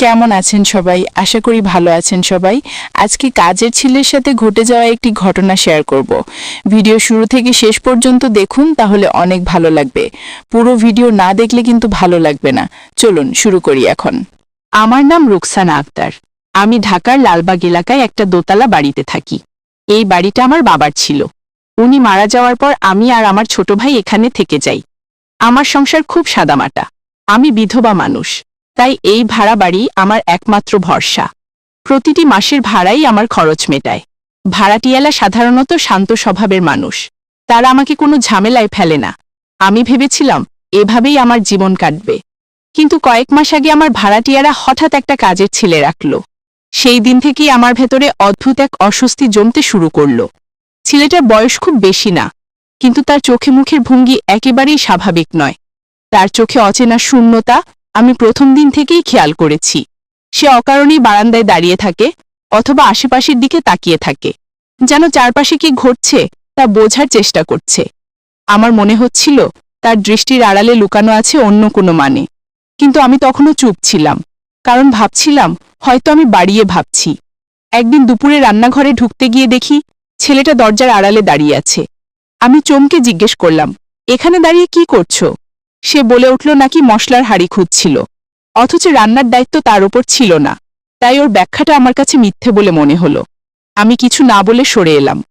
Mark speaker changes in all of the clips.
Speaker 1: কেমন আছেন সবাই? আশা করি ভালো আছেন সবাই। আজকে কাজের ছেলের সাথে ঘটে যাওয়া একটি ঘটনা শেয়ার করব। ভিডিও শুরু থেকে শেষ পর্যন্ত দেখুন, তাহলে অনেক ভালো লাগবে। পুরো ভিডিও না দেখলে কিন্তু ভালো লাগবে না। চলুন, শুরু করি এখন। আমার নাম রুকসানা আক্তার। আমি ঢাকার লালবাগ এলাকায় একটা দোতলা বাড়িতে থাকি। এই বাড়িটা আমার বাবার ছিল। উনি মারা যাওয়ার পর আমি আর আমার ছোট ভাই এখানে থেকে যাই। আমার সংসার খুব সাদামাটা। আমি বিধবা মানুষ। তাই এই ভাড়া বাড়ি আমার একমাত্র ভরসা। প্রতিটি মাসের ভাড়াই আমার খরচ মেটায়। ভাড়াটিয়ালা সাধারণত শান্ত স্বভাবের মানুষ। তারা আমাকে কোনো ঝামেলায় ফেলে না। আমি ভেবেছিলাম, এভাবেই আমার জীবন কাটবে। কিন্তু কয়েক মাস আগে আমার ভাড়াটিয়ারা হঠাৎ একটা কাজের ছেলে রাখল। সেই দিন থেকেই আমার ভেতরে অদ্ভুত এক অস্বস্তি জমতে শুরু করল। ছেলেটার বয়স খুব বেশি না, কিন্তু তার চোখে মুখের ভঙ্গি একেবারেই স্বাভাবিক নয়। তার চোখে অচেনা শূন্যতা আমি প্রথম দিন থেকেই খেয়াল করেছি। সে অকারণেই বারান্দায় দাঁড়িয়ে থাকে অথবা আশেপাশের দিকে তাকিয়ে থাকে। যেন চারপাশে কি ঘটছে তা বোঝার চেষ্টা করছে। আমার মনে হচ্ছিল তার দৃষ্টির আড়ালে লুকানো আছে অন্য কোনো মানে। কিন্তু আমি তখনও চুপ ছিলাম, কারণ ভাবছিলাম হয়তো আমি বাড়িয়ে ভাবছি। একদিন দুপুরে রান্নাঘরে ঢুকতে গিয়ে দেখি ছেলেটা দরজার আড়ালে দাঁড়িয়ে আছে। আমি চমকে জিজ্ঞেস করলাম, এখানে দাঁড়িয়ে কি করছ? সে বলে উঠল নাকি মশলার হাড়ি খুঁজছিল। অথচ রান্নার দায়িত্ব তার ওপর ছিল না। তাই ওর ব্যাখ্যাটা আমার কাছে মিথ্যে বলে মনে হলো। আমি কিছু না বলে সরে এলাম।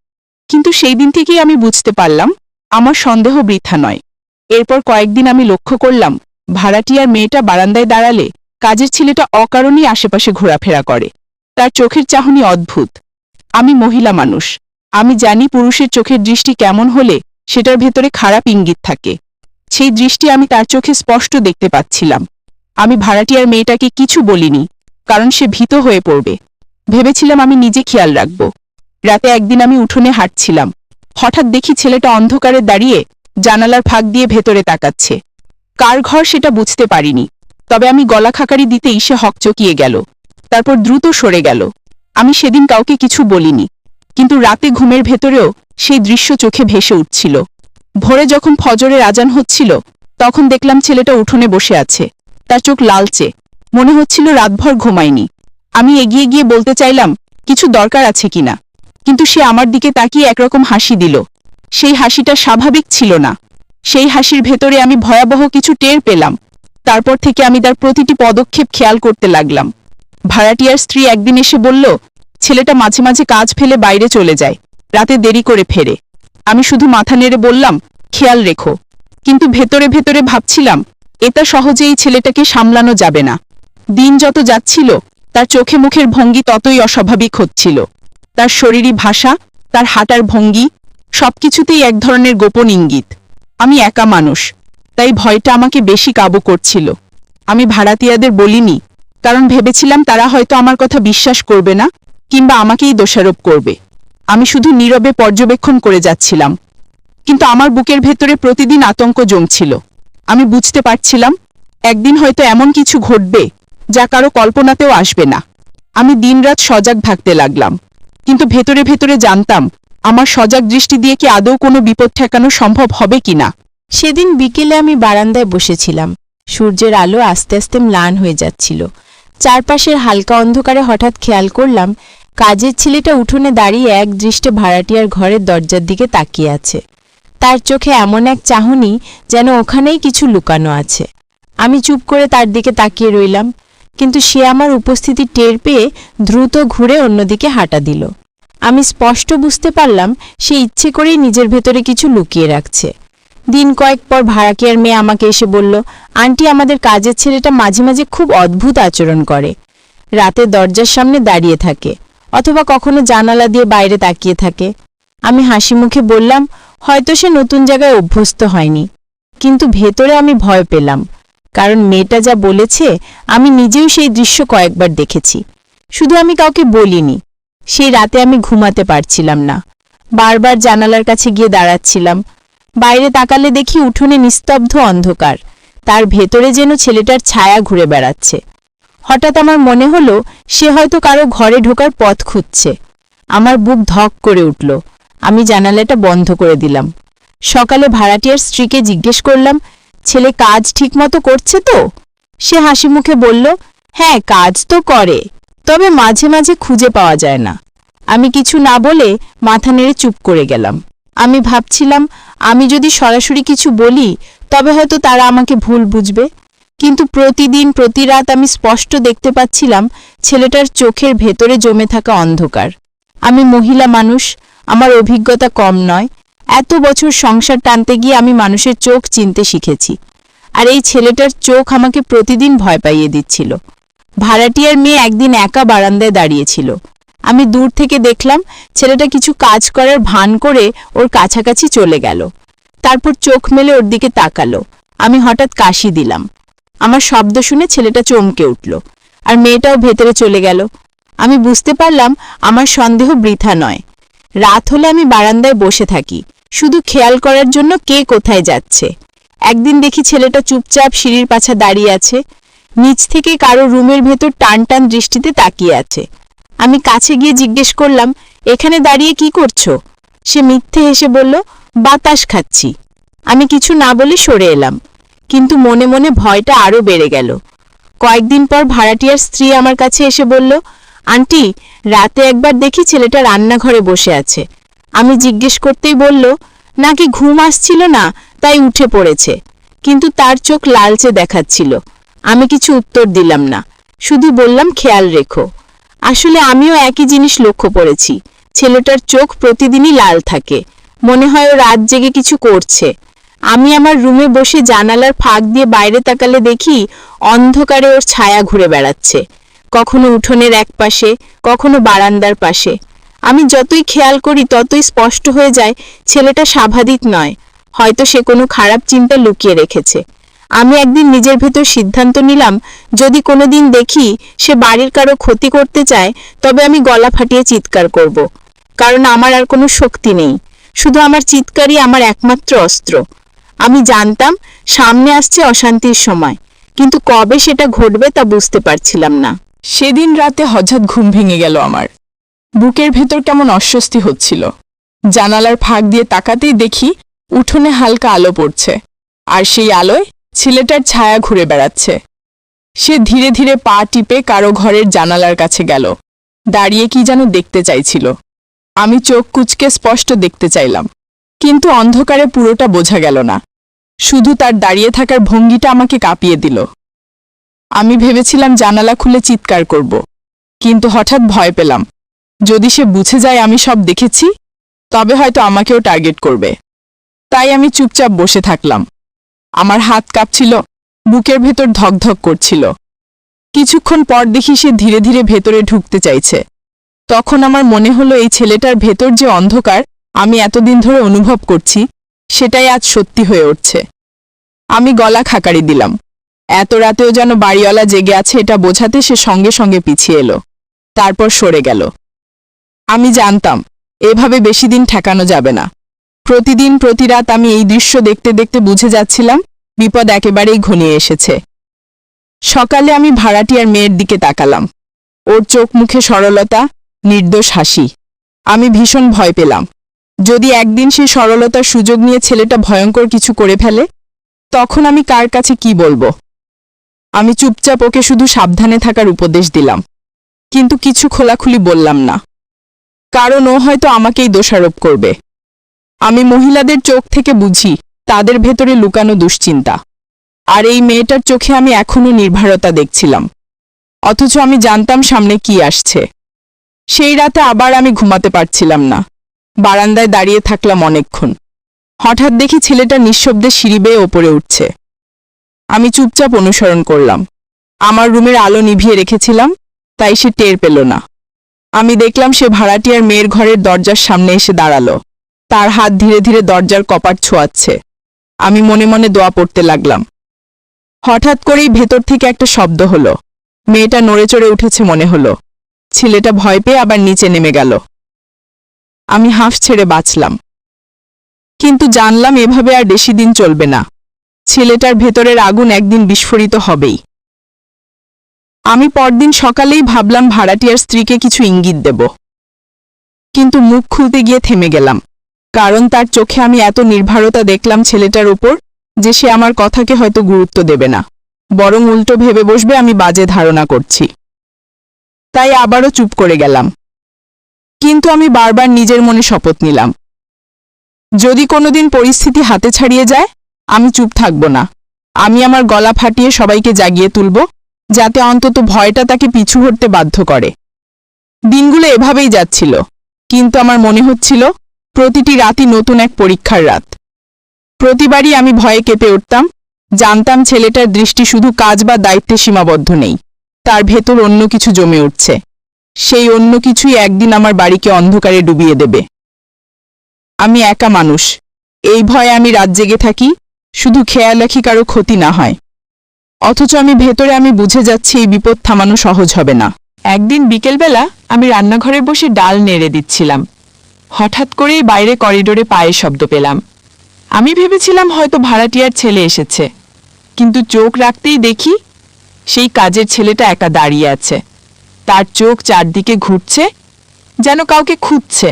Speaker 1: কিন্তু সেই দিন থেকেই আমি বুঝতে পারলাম, আমার সন্দেহ বৃথা নয়। এরপর কয়েকদিন আমি লক্ষ্য করলাম, ভাড়াটিয়ার মেয়েটা বারান্দায় দাঁড়ালে কাজের ছেলেটা অকারণেই আশেপাশে ঘোরাফেরা করে। তার চোখের চাহনি অদ্ভুত। আমি মহিলা মানুষ। আমি জানি পুরুষের চোখের দৃষ্টি কেমন হলে সেটার ভেতরে খারাপ ইঙ্গিত থাকে। সেই দৃষ্টি আমি তার চোখে স্পষ্ট দেখতে পাচ্ছিলাম। আমি ভাড়াটিয়ার মেয়েটাকে কিছু বলিনি, কারণ সে ভীত হয়ে পড়বে। ভেবেছিলাম আমি নিজে খেয়াল রাখব। রাতে একদিন আমি উঠোনে হাঁটছিলাম। হঠাৎ দেখি ছেলেটা অন্ধকারে দাঁড়িয়ে জানালার ফাঁক দিয়ে ভেতরে তাকাচ্ছে। কার ঘর সেটা বুঝতে পারিনি, তবে আমি গলা খাকারি দিতেই সে হকচকিয়ে গেল, তারপর দ্রুত সরে গেল। আমি সেদিন কাউকে কিছু বলিনি, কিন্তু রাতে ঘুমের ভেতরেও সেই দৃশ্য চোখে ভেসে উঠছিল। ভোরে যখন ফজরের আজান হচ্ছিল, তখন দেখলাম ছেলেটা উঠোনে বসে আছে। তার চোখ লালচে। মনে হচ্ছিল রাতভর ঘুমায়নি। আমি এগিয়ে গিয়ে বলতে চাইলাম, কিছু দরকার আছে কিনা কিন্তু সে আমার দিকে তাকিয়ে একরকম হাসি দিল। সেই হাসিটা স্বাভাবিক ছিল না। সেই হাসির ভেতরে আমি ভয়াবহ কিছু টের পেলাম। তারপর থেকে আমি তার প্রতিটি পদক্ষেপ খেয়াল করতে লাগলাম। ভাড়াটিয়ার স্ত্রী একদিন এসে বলল, ছেলেটা মাঝে মাঝে কাজ ফেলে বাইরে চলে যায়। রাতে দেরি করে ফেরে। আমি শুধু মাথা নেড়ে বললাম, খেয়াল রেখো। কিন্তু ভেতরে ভেতরে ভাবছিলাম, এটা সহজেই ছেলেটাকে সামলানো যাবে না। দিন যত যাচ্ছিল, তার চোখে মুখের ভঙ্গি ততই অস্বাভাবিক হচ্ছিল। তার শরীরী ভাষা, তার হাঁটার ভঙ্গি, সবকিছুতেই এক ধরনের গোপন ইঙ্গিত। আমি একা মানুষ, তাই ভয়টা আমাকে বেশি কাবু করছিল। আমি ভাড়াতিয়াদের বলিনি, কারণ ভেবেছিলাম তারা হয়তো আমার কথা বিশ্বাস করবে না, কিংবা আমাকেই দোষারোপ করবে। আমি শুধু নীরবে পর্যবেক্ষণ করে যাচ্ছিলাম। কিন্তু আমার বুকের ভেতরে প্রতিদিন আতঙ্ক জমছিল। আমি বুঝতে পারছিলাম, একদিন হয়তো এমন কিছু ঘটবে যা কারও কল্পনাতেও আসবে না। আমি দিনরাত সজাগ থাকতে লাগলাম, কিন্তু ভেতরে ভেতরে জানতাম, আমার সজাগ দৃষ্টি দিয়ে কি আদৌ কোনো বিপদ ঠেকানো সম্ভব হবে কিনা।
Speaker 2: সেদিন বিকেলে আমি বারান্দায় বসেছিলাম। সূর্যের আলো আস্তে আস্তে ম্লান হয়ে যাচ্ছিল। চারপাশের হালকা অন্ধকারে হঠাৎ খেয়াল করলাম কাজের ছেলেটা উঠোনে দাঁড়িয়ে এক দৃষ্টে ভাড়াটিয়ার ঘরের দরজার দিকে তাকিয়ে আছে। তার চোখে এমন এক চাহনি যেন ওখানেই কিছু লুকানো আছে। আমি চুপ করে তার দিকে তাকিয়ে রইলাম, কিন্তু সে আমার উপস্থিতি টের পেয়ে দ্রুত ঘুরে অন্যদিকে হাঁটা দিল। আমি স্পষ্ট বুঝতে পারলাম, সে ইচ্ছে করেই নিজের ভেতরে কিছু লুকিয়ে রাখছে। দিন কয়েক পর ভাড়াকিয়ার মেয়ে আমাকে এসে বলল, আন্টি, আমাদের কাজের ছেলেটা মাঝে মাঝে খুব অদ্ভুত আচরণ করে। রাতে দরজার সামনে দাঁড়িয়ে থাকে। অথবা কখনো জানালা দিয়ে বাইরে তাকিয়ে থাকে। আমি হাসি মুখে বললাম, হয়তো সে নতুন জায়গায় অভ্যস্ত হয়নি। কিন্তু ভেতরে আমি ভয় পেলাম, কারণ মেয়েটা যা বলেছে, আমি নিজেও সেই দৃশ্য কয়েকবার দেখেছি। শুধু আমি কাউকে বলিনি, সেই রাতে আমি ঘুমাতে পারছিলাম না। বারবার জানালার কাছে গিয়ে দাঁড়াচ্ছিলাম। বাইরে তাকালে দেখি উঠোনে নিস্তব্ধ অন্ধকার, তার ভেতরে যেন ছেলেটার ছায়া ঘুরে বেড়াচ্ছে। হঠাৎ আমার মনে হলো, সে হয়তো কারও ঘরে ঢোকার পথ খুঁজছে। আমার বুক ধক করে উঠল। আমি জানালাটা বন্ধ করে দিলাম। সকালে ভাড়াটিয়ার স্ত্রীকে জিজ্ঞেস করলাম, ছেলে কাজ ঠিকমতো করছে তো? সে হাসি মুখে বলল হ্যাঁ কাজ তো করে, তবে মাঝে মাঝে খুঁজে পাওয়া যায় না। আমি কিছু না বলে মাথা নেড়ে চুপ করে গেলাম। আমি ভাবছিলাম, আমি যদি সরাসরি কিছু বলি, তবে হয়তো তারা আমাকে ভুল বুঝবে। কিন্তু প্রতিদিন প্রতি রাত আমি স্পষ্ট দেখতে পাচ্ছিলাম ছেলেটার চোখের ভেতরে জমে থাকা অন্ধকার। আমি মহিলা মানুষ, আমার অভিজ্ঞতা কম নয়। এত বছর সংসার টানতে গিয়ে আমি মানুষের চোখ চিনতে শিখেছি। আর এই ছেলেটার চোখ আমাকে প্রতিদিন ভয় পাইয়ে দিচ্ছিল। ভাড়াটিয়ার মেয়ে একদিন একা বারান্দায় দাঁড়িয়েছিল। আমি দূর থেকে দেখলাম ছেলেটা কিছু কাজ করার ভান করে ওর কাছাকাছি চলে গেল। তারপর চোখ মেলে ওর দিকে তাকালো। আমি হঠাৎ কাশি দিলাম। আমার শব্দ শুনে ছেলেটা চমকে উঠল, আর মেয়েটাও ভেতরে চলে গেল। আমি বুঝতে পারলাম আমার সন্দেহ বৃথা নয়। রাত হলে আমি বারান্দায় বসে থাকি, শুধু খেয়াল করার জন্য কে কোথায় যাচ্ছে। একদিন দেখি ছেলেটা চুপচাপ সিঁড়ির পাছা দাঁড়িয়ে আছে, নিচ থেকে কারও রুমের ভেতর টান টান দৃষ্টিতে তাকিয়ে আছে। আমি কাছে গিয়ে জিজ্ঞেস করলাম, এখানে দাঁড়িয়ে কি করছ? সে মিথ্যে হেসে বলল, বাতাস খাচ্ছি। আমি কিছু না বলে সরে এলাম। কিন্তু মনে মনে ভয়টা আরও বেড়ে গেল। কয়েকদিন পর ভাড়াটিয়ার স্ত্রী আমার কাছে এসে বলল, আন্টি, রাতে একবার দেখি ছেলেটা রান্নাঘরে বসে আছে। আমি জিজ্ঞেস করতেই বলল, নাকি ঘুম আসছিল না, তাই উঠে পড়েছে। কিন্তু তার চোখ লালচে দেখাচ্ছিল। আমি কিছু উত্তর দিলাম না, শুধু বললাম, খেয়াল রেখো। আসলে আমিও একই জিনিস লক্ষ্য করেছি, ছেলেটার চোখ প্রতিদিনই লাল থাকে, মনে হয় ও রাত জেগে কিছু করছে। আমি আমার রুমে বসে জানালার ফাঁক দিয়ে বাইরে তাকালে দেখি অন্ধকারে ওর ছায়া ঘুরে বেড়াচ্ছে। কখনো উঠোনের এক পাশে, কখনো বারান্দার পাশে। আমি যতই খেয়াল করি, ততই স্পষ্ট হয়ে যায় ছেলেটা স্বাভাবিক নয়। হয়তো সে কোনো খারাপ চিন্তা লুকিয়ে রেখেছে। আমি একদিন নিজের ভেতর সিদ্ধান্ত নিলাম, যদি কোনোদিন দেখি সে বাড়ির কারও ক্ষতি করতে চায়, তবে আমি গলা ফাটিয়ে চিৎকার করব। কারণ আমার আর কোনো শক্তি নেই। শুধু আমার চিৎকারই আমার একমাত্র অস্ত্র। আমি জানতাম সামনে আসছে অশান্তির সময়। কিন্তু কবে সেটা ঘটবে তা বুঝতে পারছিলাম না।
Speaker 1: সেদিন রাতে হঠাৎ ঘুম ভেঙে গেল আমার। বুকের ভেতর কেমন অস্বস্তি হচ্ছিল। জানালার ফাঁক দিয়ে তাকাতেই দেখি উঠোনে হালকা আলো পড়ছে। আর সেই আলোয় ছেলেটার ছায়া ঘুরে বেড়াচ্ছে। সে ধীরে ধীরে পা টিপে কারও ঘরের জানালার কাছে গেল। দাঁড়িয়ে কি যেন দেখতে চাইছিল। আমি চোখ কুচকে স্পষ্ট দেখতে চাইলাম। কিন্তু অন্ধকারে পুরোটা বোঝা গেল না। শুধু তার দাঁড়িয়ে থাকার ভঙ্গিটা আমাকে কাঁপিয়ে দিল। আমি ভেবেছিলাম জানালা খুলে চিৎকার করব, কিন্তু হঠাৎ ভয় পেলাম। যদি সে বুঝে যায় আমি সব দেখেছি, তবে হয়তো আমাকেও টার্গেট করবে। তাই আমি চুপচাপ বসে থাকলাম। আমার হাত কাঁপছিল, বুকের ভেতর ধকধক করছিল। কিছুক্ষণ পর দেখি সে ধীরে ধীরে ভেতরে ঢুকতে চাইছে। তখন আমার মনে হলো এই ছেলেটার ভেতর যে অন্ধকার আমি এতদিন ধরে অনুভব করছি সেটাই আজ সত্যি হয়ে উঠছে। আমি গলা খাকারি দিলাম। এত রাতেও যেন বাড়িওয়ালা জেগে আছে এটা বোঝাতে সে সঙ্গে সঙ্গে পিছিয়ে এলো। তারপর সরে গেল। আমি জানতাম, এভাবে বেশি দিন ঠেকানো যাবে না। প্রতিদিন প্রতি রাত আমি এই দৃশ্য দেখতে দেখতে বুঝে যাচ্ছিলাম, বিপদ একেবারেই ঘনিয়ে এসেছে। সকালে আমি ভাড়াটিয়ার মেয়ের দিকে তাকালাম। ওর চোখ মুখে সরলতা, নির্দোষ হাসি। আমি ভীষণ ভয় পেলাম। যদি একদিন সে সরলতার সুযোগ নিয়ে ছেলেটা ভয়ঙ্কর কিছু করে ফেলে, তখন আমি কার কাছে কি বলব? আমি চুপচাপ ওকে শুধু সাবধানে থাকার উপদেশ দিলাম, কিন্তু কিছু খোলাখুলি বললাম না। কারণ ও হয়তো আমাকেই দোষারোপ করবে। আমি মহিলাদের চোখ থেকে বুঝি, তাদের ভেতরে লুকানো দুশ্চিন্তা। আর এই মেয়েটার চোখে আমি এখনও নির্ভরতা দেখছিলাম। অথচ আমি জানতাম সামনে কি আসছে। সেই রাতে আবার আমি ঘুমাতে পারছিলাম না। বারান্দায় দাঁড়িয়ে থাকলাম অনেকক্ষণ। হঠাৎ দেখি ছেলেটা নিঃশব্দে সিঁড়ি বেয়ে ওপরে উঠছে। আমি চুপচাপ অনুসরণ করলাম। আমার রুমের আলো নিভিয়ে রেখেছিলাম, তাই সে টের পেল না। আমি দেখলাম সে ভাড়াটিয়ার মেয়ের ঘরের দরজার সামনে এসে দাঁড়াল। তার হাত ধীরে ধীরে দরজার কপাট ছোঁয়াচ্ছে। আমি মনে মনে দোয়া পড়তে লাগলাম। হঠাৎ করেই ভেতর থেকে একটা শব্দ হলো। মেয়েটা নড়ে চড়ে উঠেছে মনে হলো। ছেলেটা ভয় পেয়ে আবার নিচে নেমে গেল। আমি হাঁফ ছেড়ে বাঁচলাম। কিন্তু জানলাম এভাবে আর বেশি দিন চলবে না। ছেলেটার ভেতরের আগুন একদিন বিস্ফোরিত হবেই। আমি পরদিন সকালেই ভাবলাম ভাড়াটিয়ার স্ত্রীকে কিছু ইঙ্গিত দেব। কিন্তু মুখ খুলতে গিয়ে থেমে গেলাম। কারণ তার চোখে আমি এত নির্ভরতা দেখলাম ছেলেটার উপর যে সে আমার কথাকে হয়তো গুরুত্ব দেবে না। বরং উল্টো ভেবে বসবে আমি বাজে ধারণা করছি। তাই আবারও চুপ করে গেলাম। কিন্তু আমি বারবার নিজের মনে শপথ নিলাম। যদি কোনোদিন পরিস্থিতি হাতে ছাড়িয়ে যায়, আমি চুপ থাকব না। আমি আমার গলা ফাটিয়ে সবাইকে জাগিয়ে তুলব, যাতে অন্তত ভয়টা তাকে পিছু হটতে বাধ্য করে। দিনগুলো এভাবেই যাচ্ছিল, কিন্তু আমার মনে হচ্ছিল, প্রতিটি রাতই নতুন এক পরীক্ষার রাত। প্রতিবারই আমি ভয়ে কেঁপে উঠতাম, জানতাম ছেলেটার দৃষ্টি শুধু কাজ বা দায়িত্বে সীমাবদ্ধ নেই, তার ভেতর অন্য কিছু জমে উঠছে। সেই অন্য কিছুই একদিন আমার বাড়িকে অন্ধকারে ডুবিয়ে দেবে। আমি একা মানুষ। এই ভয়ে আমি রাত জেগে থাকি, শুধু খেয়াল রাখি কারও ক্ষতি না হয়। অথচ আমি ভেতরে আমি বুঝে যাচ্ছি এই বিপদ থামানো সহজ হবে না। একদিন বিকেলবেলা আমি রান্নাঘরে বসে ডাল নেড়ে দিচ্ছিলাম। হঠাৎ করেই বাইরে করিডোরে পায়ের শব্দ পেলাম। আমি ভেবেছিলাম হয়তো ভাড়াটিয়ার ছেলে এসেছে। কিন্তু চোখ রাখতেই দেখি, সেই কাজের ছেলেটা একা দাঁড়িয়ে আছে। তার চোখ চারদিকে ঘুরছে, যেন কাউকে খুঁজছে।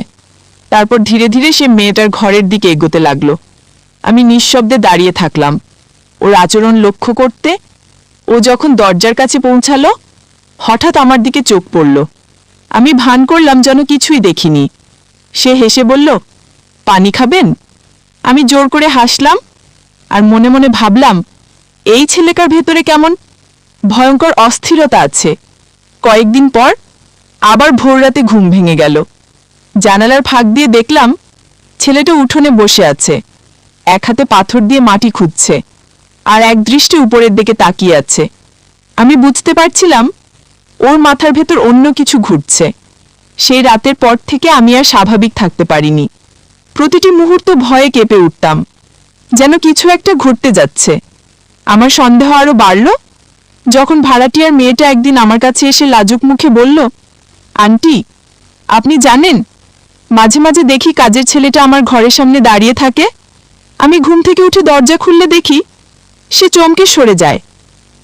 Speaker 1: তারপর ধীরে ধীরে সে মেয়েটার ঘরের দিকে এগোতে লাগল। আমি নিঃশব্দে দাঁড়িয়ে থাকলাম। ওর আচরণ লক্ষ্য করতে ও যখন দরজার কাছে পৌঁছালো, হঠাৎ আমার দিকে চোখ পড়ল। আমি ভান করলাম যেন কিছুই দেখিনি। সে হেসে বলল, পানি খাবেন? আমি জোর করে হাসলাম আর মনে মনে ভাবলাম, এই ছেলেকার ভেতরে কেমন ভয়ঙ্কর অস্থিরতা আছে। কয়েকদিন পর আবার ভোররাতে ঘুম ভেঙে গেল। জানালার ফাঁক দিয়ে দেখলাম ছেলেটা উঠোনে বসে আছে। এক হাতে পাথর দিয়ে মাটি খুঁজছে আর এক দৃষ্টি উপরের দিকে তাকিয়ে আছে। আমি বুঝতে পারছিলাম ওর মাথার ভেতর অন্য কিছু ঘুরছে। সেই রাতের পর থেকে আমি আর স্বাভাবিক থাকতে পারিনি। প্রতিটি মুহূর্ত ভয়ে কেঁপে উঠতাম। যেন কিছু একটা ঘটতে যাচ্ছে। আমার সন্দেহ আরও বাড়ল যখন ভাড়াটিয়ার মেয়েটা একদিন আমার কাছে এসে লাজুক মুখে বলল, আন্টি, আপনি জানেন, মাঝে মাঝে দেখি কাজের ছেলেটা আমার ঘরের সামনে দাঁড়িয়ে থাকে। আমি ঘুম থেকে উঠে দরজা খুললে দেখি সে চমকে সরে যায়।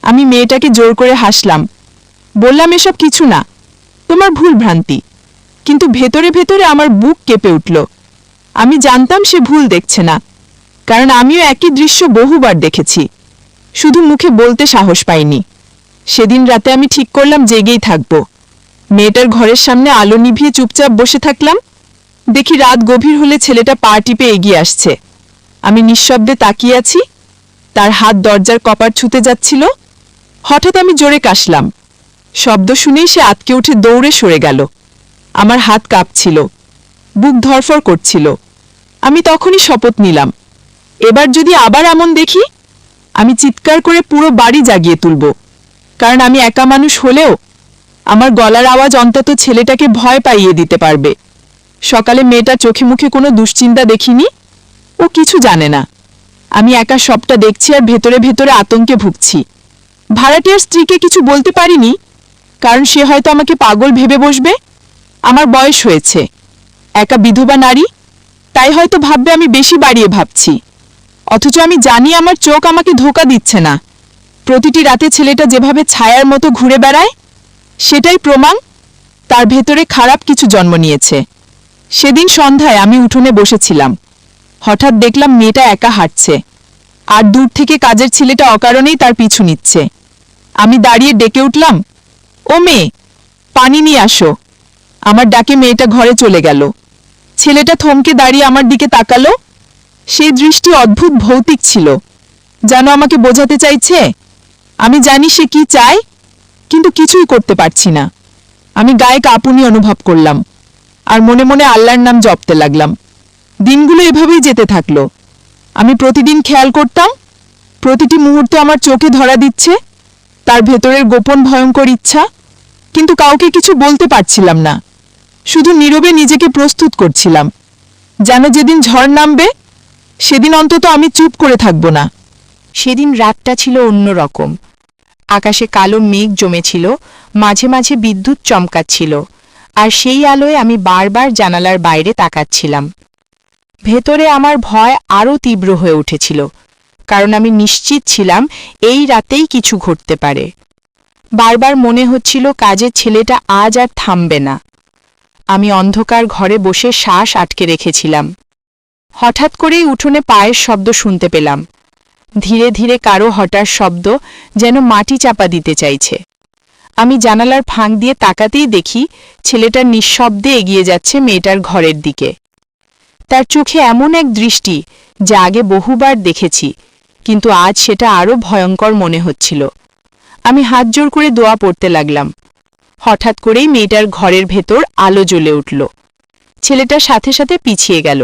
Speaker 1: আমি মেয়েটাকে জোর করে হাসলাম। বললাম, এসব কিছু না, তোমার ভুল ভ্রান্তি। কিন্তু ভেতরে ভেতরে আমার বুক কেঁপে উঠল। আমি জানতাম সে ভুল দেখছে না, কারণ আমিও একই দৃশ্য বহুবার দেখেছি। শুধু মুখে বলতে সাহস পাইনি। সেদিন রাতে আমি ঠিক করলাম জেগেই থাকব। মেয়েটার ঘরের সামনে আলো নিভিয়ে চুপচাপ বসে থাকলাম। দেখি রাত গভীর হলে ছেলেটা পা টিপে এগিয়ে আসছে। আমি নিঃশব্দে তাকিয়ে আছি। তার হাত দরজার কপার ছুতে যাচ্ছিল। হঠাৎ আমি জোরে কাশলাম। শব্দ শুনেই সে আতকে উঠে দৌড়ে সরে গেল। আমার হাত কাঁপছিল। বুক ধরফর করছিল। আমি তখনই শপথ নিলাম। এবার যদি আবার এমন দেখি, আমি চিৎকার করে পুরো বাড়ি জাগিয়ে তুলব। কারণ আমি একা মানুষ হলেও আমার গলার আওয়াজ অন্তত ছেলেটাকে ভয় পাইয়ে দিতে পারবে। সকালে মেয়েটা চোখে মুখে কোনো দুশ্চিন্তা দেখিনি? ও কিছু জানে না। আমি একা সবটা দেখছি আর ভেতরে ভেতরে আতঙ্কে ভুগছি। ভাড়াটিয়ার স্ত্রীকে কিছু বলতে পারিনি? কারণ সে হয়তো আমাকে পাগল ভেবে বসবে? আমার বয়স হয়েছে। একা বিধবা নারী? তাই হয়তো ভাববে আমি বেশি বাড়িয়ে ভাবছি। অথচ আমি জানি আমার চোখ আমাকে ধোকা দিচ্ছে না। প্রতিটি রাতে ছেলেটা যেভাবে ছায়ার মতো ঘুরে বেড়ায়, সেটাই প্রমাণ তার ভেতরে খারাপ কিছু জন্ম নিয়েছে। সেদিন সন্ধ্যায় আমি উঠোনে বসেছিলাম। হঠাৎ দেখলাম মেয়েটা একা হাঁটছে। আর দূর থেকে কাজের ছেলেটা অকারণেই তার পিছু নিচ্ছে। আমি দাঁড়িয়ে ডেকে উঠলাম, ও মেয়ে, পানি নিয়ে আসো। আমার ডাকে মেয়েটা ঘরে চলে গেল। ছেলেটা থমকে দাঁড়িয়ে আমার দিকে তাকালো। সেই দৃষ্টি অদ্ভুত ভৌতিক ছিল। যেন আমাকে বোঝাতে চাইছে আমি জানি সে কি চায়, কিন্তু কিছুই করতে পারছি না। আমি গায়ে কাঁপুনি অনুভব করলাম, আর মনে মনে আল্লাহর নাম জপতে লাগলাম। দিনগুলো এভাবেই যেতে থাকল। আমি প্রতিদিন খেয়াল করতাম, প্রতিটি মুহূর্ত আমার চোখে ধরা দিচ্ছে, তার ভেতরের গোপন ভয়ঙ্কর ইচ্ছা, কিন্তু কাউকে কিছু বলতে পারছিলাম না। শুধু নীরবে নিজেকে প্রস্তুত করছিলাম। যেন যেদিন ঝড় নামবে, সেদিন অন্তত আমি চুপ করে থাকব না।
Speaker 2: সেদিন রাতটা ছিল অন্যরকম। আকাশে কালো মেঘ জমেছিল, মাঝে মাঝে বিদ্যুৎ চমকাচ্ছিল, আর সেই আলোয় আমি বারবার জানালার বাইরে তাকাচ্ছিলাম। ভেতরে আমার ভয় আরও তীব্র হয়ে উঠেছিল, কারণ আমি নিশ্চিত ছিলাম এই রাতেই কিছু ঘটতে পারে। বারবার মনে হচ্ছিল কাজের ছেলেটা আজ আর থামবে না। আমি অন্ধকার ঘরে বসে শ্বাস আটকে রেখেছিলাম। হঠাৎ করেই উঠোনে পায়ের শব্দ শুনতে পেলাম।
Speaker 1: ধীরে ধীরে কারও হঠাৎ শব্দ যেন মাটি চাপা দিতে চাইছে। আমি জানালার ফাঁক দিয়ে তাকাতেই দেখি ছেলেটা নিঃশব্দে এগিয়ে যাচ্ছে মেয়েটার ঘরের দিকে। তার চোখে এমন এক দৃষ্টি যা আগে বহুবার দেখেছি, কিন্তু আজ সেটা আরও ভয়ঙ্কর মনে হচ্ছিল। আমি হাত জোর করে দোয়া পড়তে লাগলাম। হঠাৎ করেই মেয়েটার ঘরের ভেতর আলো জ্বলে উঠল। ছেলেটার সাথে সাথে পিছিয়ে গেল।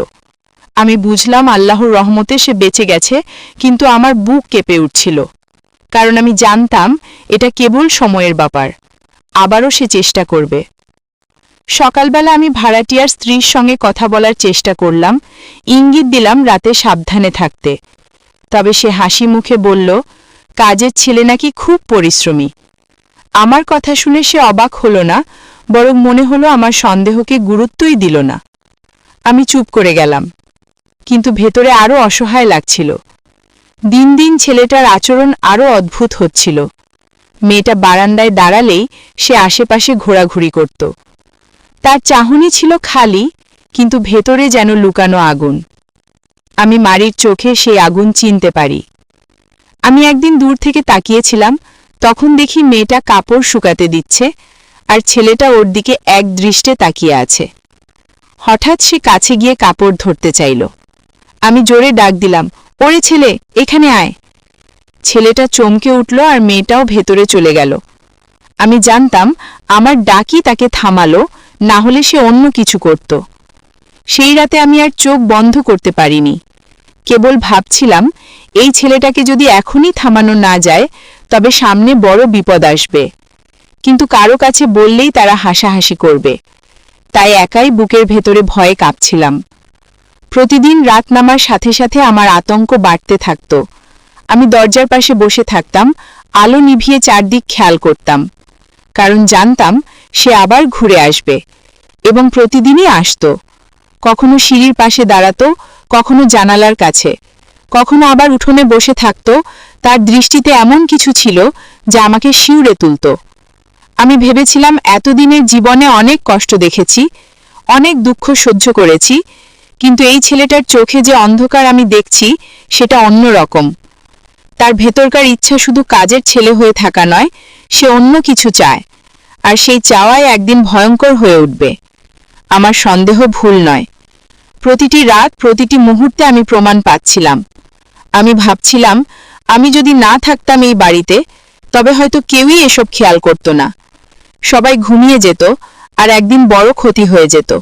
Speaker 1: আমি বুঝলাম আল্লাহর রহমতে সে বেঁচে গেছে, কিন্তু আমার বুক কেঁপে উঠছিল। কারণ আমি জানতাম এটা কেবল সময়ের ব্যাপার। আবারও সে চেষ্টা করবে। সকালবেলা আমি ভাড়াটিয়ার স্ত্রীর সঙ্গে কথা বলার চেষ্টা করলাম, ইঙ্গিত দিলাম রাতে সাবধানে থাকতে। তবে সে হাসি মুখে বলল, কাজের ছেলে নাকি খুব পরিশ্রমী। আমার কথা শুনে সে অবাক হল না, বরং মনে হলো আমার সন্দেহকে গুরুত্বই দিল না। আমি চুপ করে গেলাম। কিন্তু ভেতরে আরও অসহায় লাগছিল। দিন দিন ছেলেটার আচরণ আরও অদ্ভুত হচ্ছিল। মেয়েটা বারান্দায় দাঁড়ালেই সে আশেপাশে ঘোরাঘুরি করত। তার চাহনি ছিল খালি, কিন্তু ভেতরে যেন লুকানো আগুন। আমি মারির চোখে সেই আগুন চিনতে পারি। আমি একদিন দূর থেকে তাকিয়েছিলাম, তখন দেখি মেয়েটা কাপড় শুকাতে দিচ্ছে আর ছেলেটা ওর দিকে এক দৃষ্টে তাকিয়ে আছে। হঠাৎ সে কাছে গিয়ে কাপড় ধরতে চাইল। আমি জোরে ডাক দিলাম, ওরে ছেলে, এখানে আয়। ছেলেটা চমকে উঠল আর মেয়েটাও ভেতরে চলে গেল। আমি জানতাম, আমার ডাকি তাকে থামালো, না হলে সে অন্য কিছু করত। সেই রাতে আমি আর চোখ বন্ধ করতে পারিনি। কেবল ভাবছিলাম, এই ছেলেটাকে যদি এখনই থামানো না যায়, তবে সামনে বড় বিপদ আসবে। কিন্তু কারও কাছে বললেই তারা হাসাহাসি করবে। তাই একাই বুকের ভেতরে ভয়ে কাঁপছিলাম। প্রতিদিন রাত নামার সাথে সাথে আমার আতঙ্ক বাড়তে থাকত। আমি দরজার পাশে বসে থাকতাম, আলো নিভিয়ে চারদিক খেয়াল করতাম। কারণ জানতাম, সে আবার ঘুরে আসবে এবং প্রতিদিনই আসত। কখনো সিঁড়ির পাশে দাঁড়াতো, কখনো জানালার কাছে। কখনো আবার উঠোনে বসে থাকত, তার দৃষ্টিতে এমন কিছু ছিল যা আমাকে শিউরে তুলত। আমি ভেবেছিলাম, এতদিনের জীবনে অনেক কষ্ট দেখেছি, অনেক দুঃখ সহ্য করেছি কিন্তু এই ছেলেটার চোখে যে অন্ধকার আমি দেখছি, সেটা অন্য রকম। তার ভেতরকার ইচ্ছা শুধু কাজের ছেলে হয়ে থাকা নয়, সে অন্য কিছু চায়। আর সেই চাওয়ায় একদিন ভয়ঙ্কর হয়ে উঠবে। আমার সন্দেহ ভুল নয়। প্রতিটি রাত, প্রতিটি মুহূর্তে আমি প্রমাণ পাচ্ছিলাম। আমি ভাবছিলাম, আমি যদি না থাকতাম এই বাড়িতে, তবে হয়তো কেউই এসব খেয়াল করত না। সবাই ঘুমিয়ে যেত, আর একদিন বড় ক্ষতি হয়ে যেত।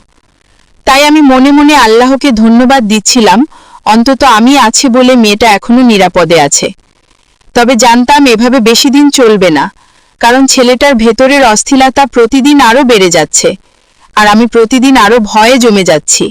Speaker 1: তাই আমি মনে মনে আল্লাহকে ধন্যবাদ দিচ্ছিলাম, অন্তত আমি আছি বলে মেয়েটা এখনও নিরাপদে আছে। তবে জানতাম এভাবে বেশি দিন চলবে না, কারণ ছেলেটার ভেতরের অস্থিলতা প্রতিদিন আরও বেড়ে যাচ্ছে, আর আমি প্রতিদিন আরও ভয়ে জমে যাচ্ছি।